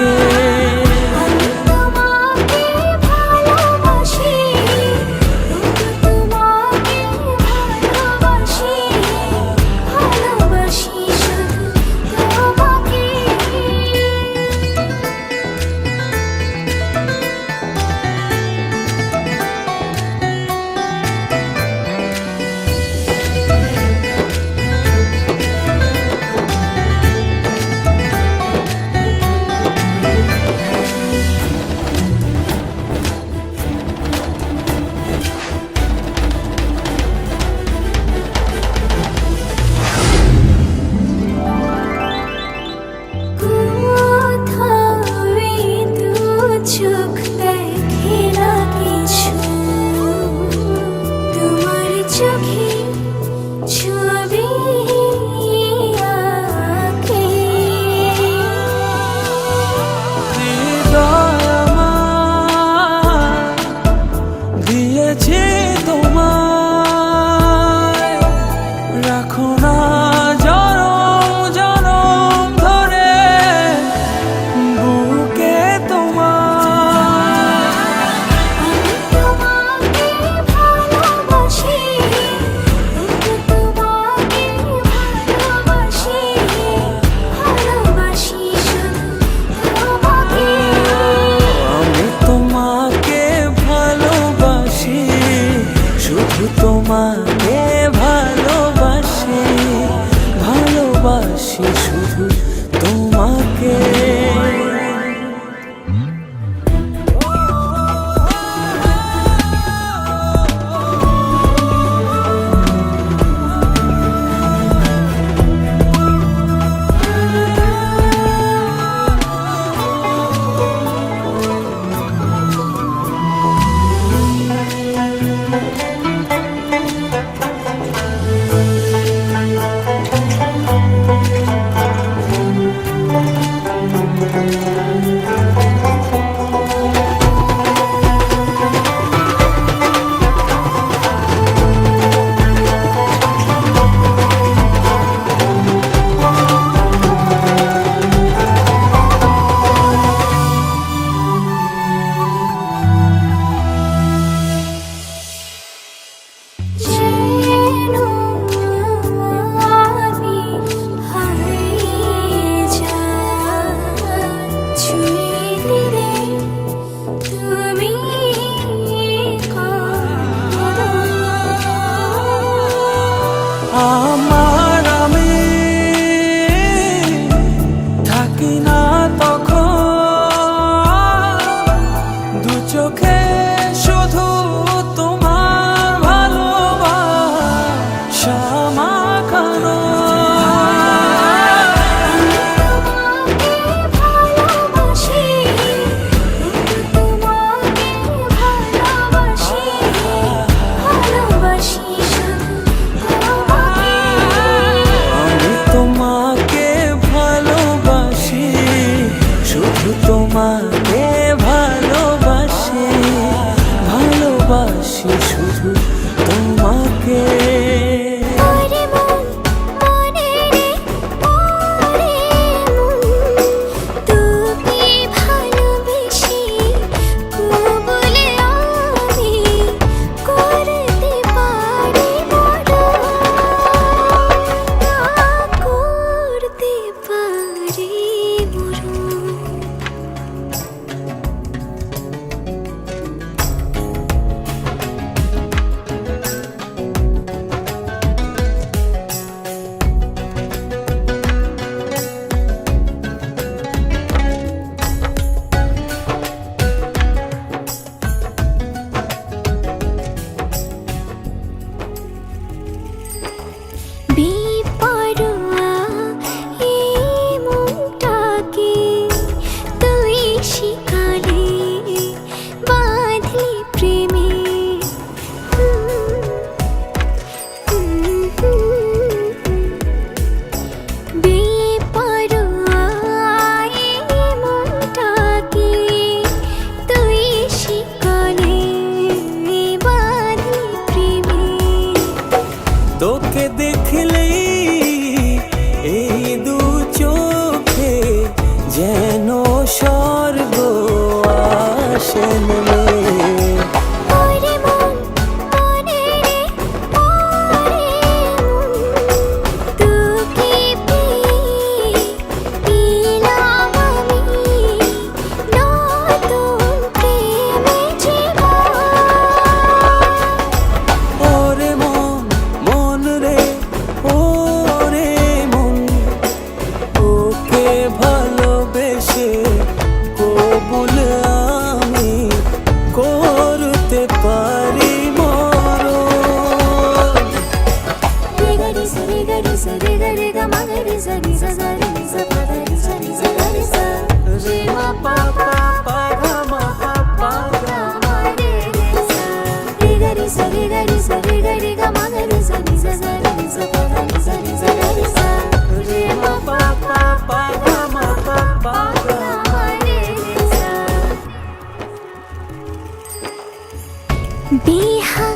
good. every day. 你好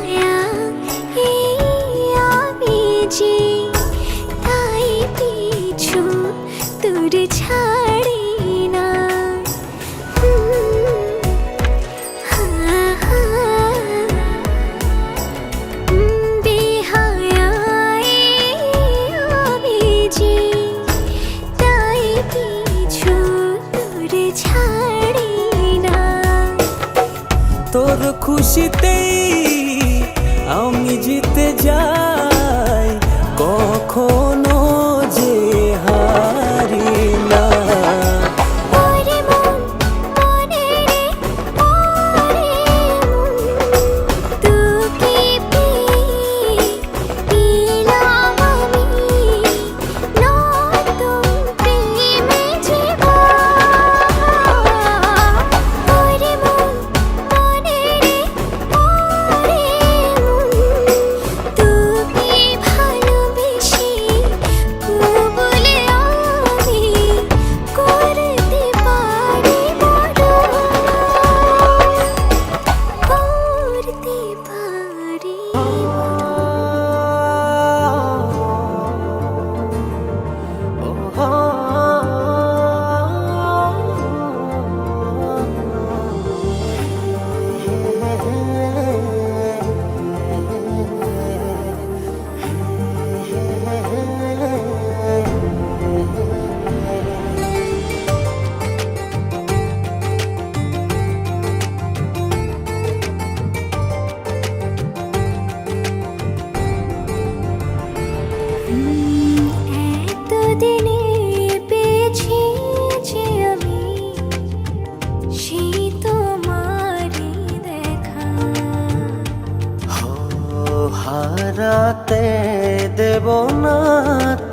দেব না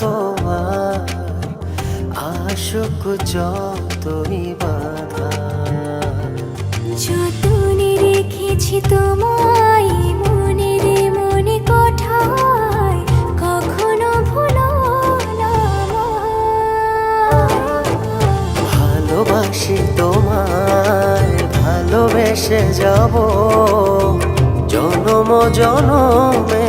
তোমার আশুক যতই বাধা। যতনে রেখেছি না তোমায় ভালোবেসে যাব। জনম জনমে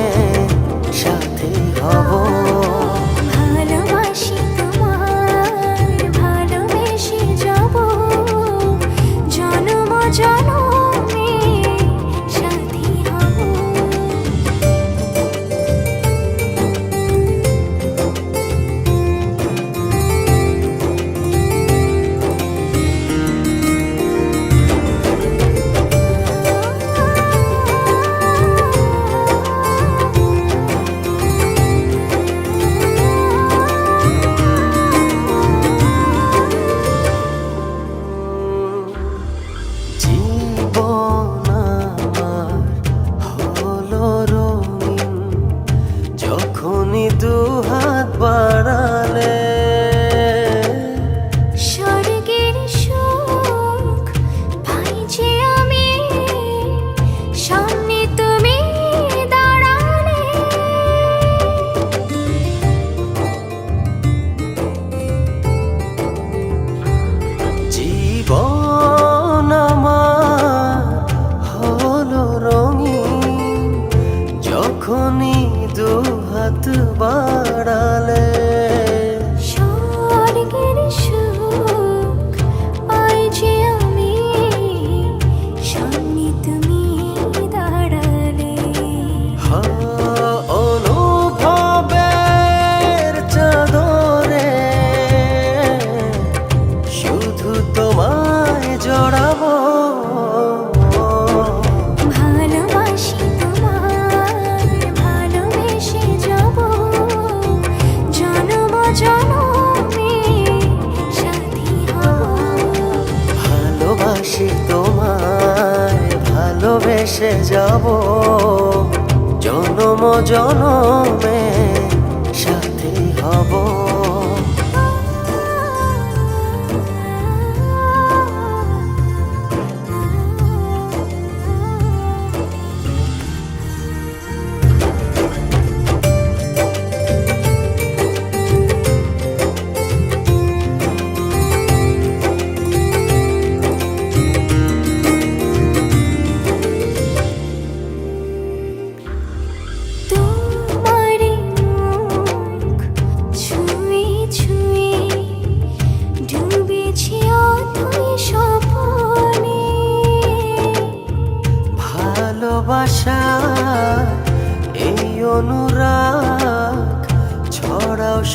জনমে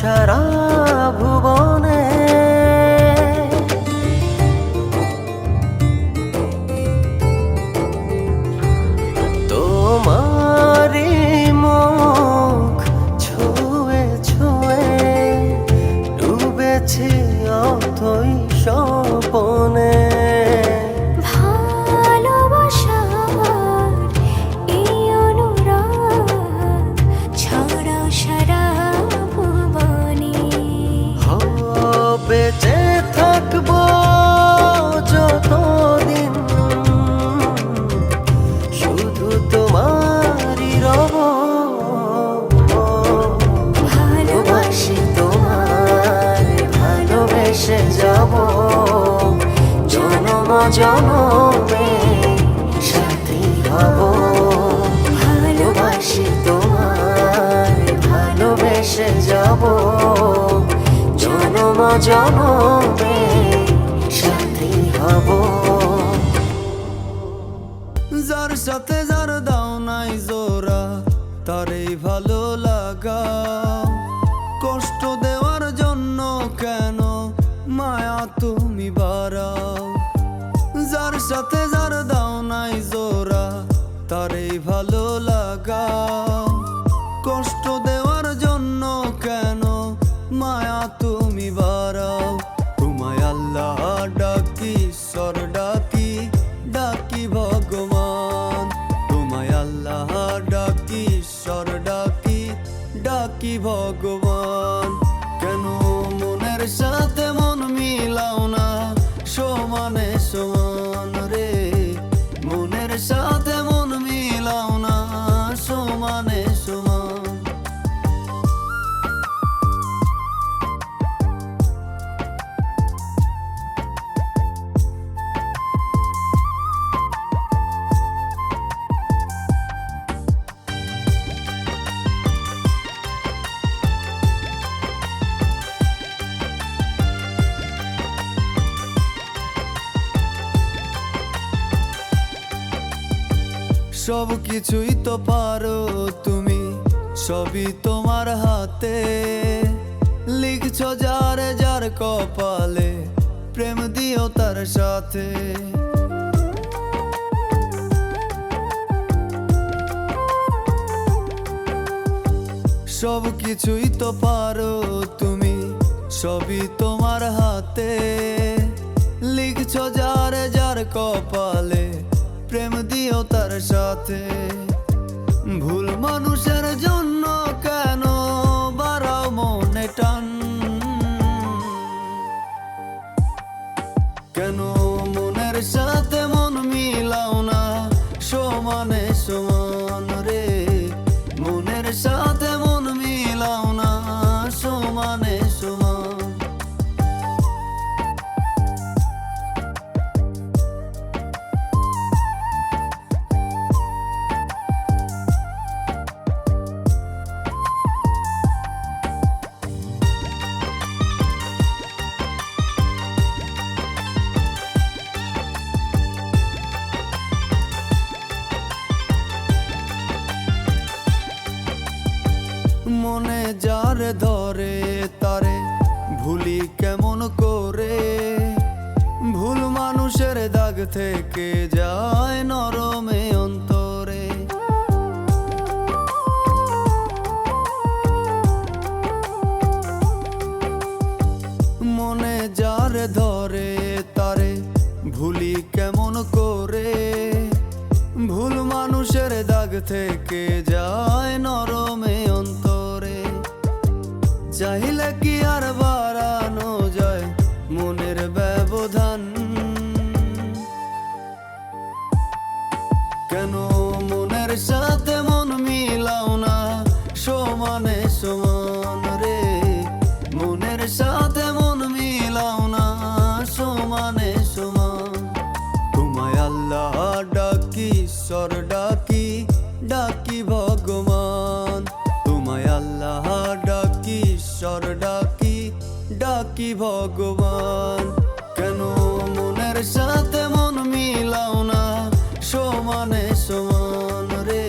সারা ভুবনে তোমারি মুখ ছুয়ে ছুঁয়ে ডুবেছি অতই স্বপনে। ভালোবাসার এই অনুরাগ ছড়াও সারা জনমে সাথী হব। ভালোবাসি তোমায়, ভালোবেসে যাব। জনম জনমে সাথী হব। যার সাথে যার দাও নাই জোড়া, তারই ভালো লাগা। কষ্ট দেওয়ার জন্য কেন মায়া তুমি যার সাথে যার দাও নাই জোরা তারই ভালো লাগা। সবই তোমার হাতে। লিখছ যার যার কপালে, প্রেম দিও তার সাথে। সব কিছুই তো পারো তুমি, সবই তোমার হাতে। লিখছ যার যার কপালে, প্রেম দিও তার সাথে। ভুল মানুষের জন্য কেন বাড়াও মনে টান? কেন মনের সাথে মন মিলাও না সমানে সমান? ধরে তারে, ভুলি কেমন করে? ভুল মানুষের দাগ থেকে যায় নরমে অন্তরে। মনে যার ধরে তারে, ভুলি কেমন করে? ভুল মানুষের দাগ থেকে যায় নরমে চাইলে কি আর বাড়ানো যায় মনের ব্যবধান। কেন মনের সাথে মন মিলাও না? সমানে সমান রে। মনের সাথে মন মিলাও না, সমানে সমান। তোমায় আল্লাহ ডাকি ঈশ্বর ভগবান, কেন মনের সাথে মন মিলাও না? সমানে সমান রে,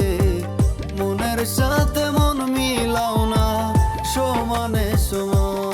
মনের সাথে মন মিলাও না, সমানে সমান।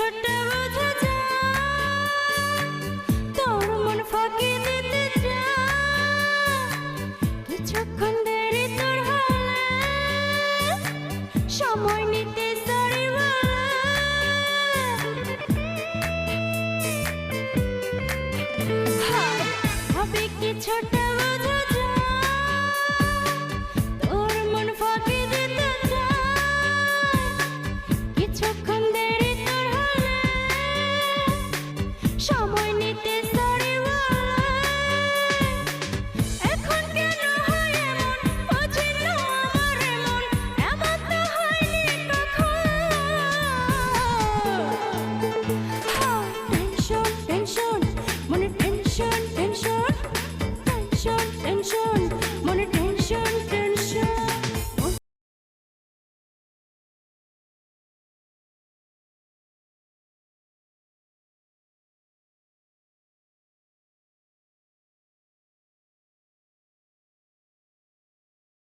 Sunday.